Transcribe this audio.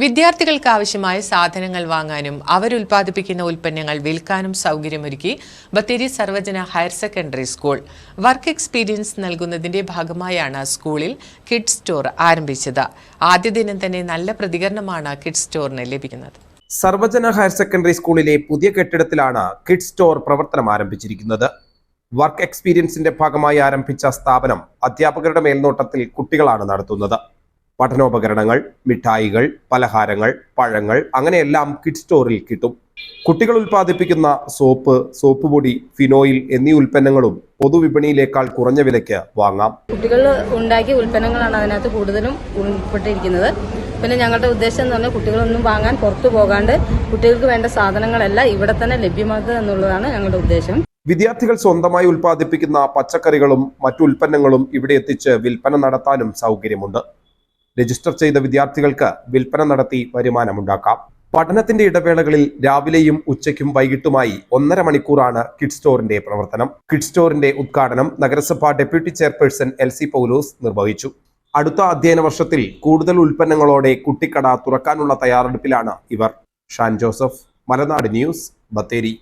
വിദ്യാർത്ഥികൾക്ക് ആവശ്യമായ സാധനങ്ങൾ വാങ്ങാനും അവരുൽപ്പാദിപ്പിക്കുന്ന ഉൽപ്പന്നങ്ങൾ വിൽക്കാനും സൗകര്യമൊരുക്കി Bathery Sarvajana higher secondary school. Work experience നൽകുന്നതിന്റെ ഭാഗമായാണ് സ്കൂളിൽ കിഡ് സ്റ്റോർ ആരംഭിച്ചത്. ആദ്യ ദിനം തന്നെ നല്ല പ്രതികരണമാണ് കിഡ് സ്റ്റോറിന് ലഭിക്കുന്നത്. സർവജന ഹയർ സെക്കൻഡറി സ്കൂളിലെ പുതിയ കെട്ടിടത്തിലാണ് കിഡ് സ്റ്റോർ പ്രവർത്തനം ആരംഭിച്ചിരിക്കുന്നത്. വർക്ക് എക്സ്പീരിയൻസിന്റെ ഭാഗമായി ആരംഭിച്ച സ്ഥാപനം അധ്യാപകരുടെ മേൽനോട്ടത്തിൽ കുട്ടികളാണ് നടത്തുന്നത്. പഠനോപകരണങ്ങൾ മിഠായികൾ പലഹാരങ്ങൾ പഴങ്ങൾ അങ്ങനെയെല്ലാം കിഡ് സ്റ്റോറിൽ കിട്ടും. കുട്ടികൾ ഉൽപ്പാദിപ്പിക്കുന്ന സോപ്പ് സോപ്പ് പൊടി ഫിനോയിൽ എന്നീ ഉൽപ്പന്നങ്ങളും പൊതുവിപണിയിലേക്കാൾ കുറഞ്ഞ വിലയ്ക്ക് വാങ്ങാം. കുട്ടികൾ ഉണ്ടാക്കിയ ഉൽപ്പന്നങ്ങളാണ് അതിനകത്ത് കൂടുതലും ഉൾപ്പെട്ടിരിക്കുന്നത്. പിന്നെ ഞങ്ങളുടെ ഉദ്ദേശം എന്ന് പറഞ്ഞാൽ കുട്ടികളൊന്നും വാങ്ങാൻ പുറത്തു പോകാണ്ട് കുട്ടികൾക്ക് വേണ്ട സാധനങ്ങളെല്ലാം ഇവിടെ തന്നെ ലഭ്യമാക്കുക എന്നുള്ളതാണ് ഞങ്ങളുടെ ഉദ്ദേശം. വിദ്യാർത്ഥികൾ സ്വന്തമായി ഉൽപ്പാദിപ്പിക്കുന്ന പച്ചക്കറികളും മറ്റു ഉൽപ്പന്നങ്ങളും ഇവിടെ എത്തിച്ച് വിൽപ്പന നടത്താനും സൗകര്യമുണ്ട്. രജിസ്റ്റർ ചെയ്ത വിദ്യാർത്ഥികൾക്ക് വിൽപ്പന നടത്തി വരുമാനമുണ്ടാക്കാം. പഠനത്തിന്റെ ഇടവേളകളിൽ രാവിലെയും ഉച്ചയ്ക്കും വൈകിട്ടുമായി ഒന്നര മണിക്കൂറാണ് കിഡ് സ്റ്റോറിന്റെ പ്രവർത്തനം. കിഡ് സ്റ്റോറിന്റെ ഉദ്ഘാടനം നഗരസഭാ deputy chairperson L C Paulose നിർവഹിച്ചു. അടുത്ത അധ്യയന വർഷത്തിൽ കൂടുതൽ ഉൽപ്പന്നങ്ങളോടെ കുട്ടിക്കട തുറക്കാനുള്ള തയ്യാറെടുപ്പിലാണ് ഇവർ. ഷാൻ ജോസഫ് മലനാട് ന്യൂസ് ബത്തേരി.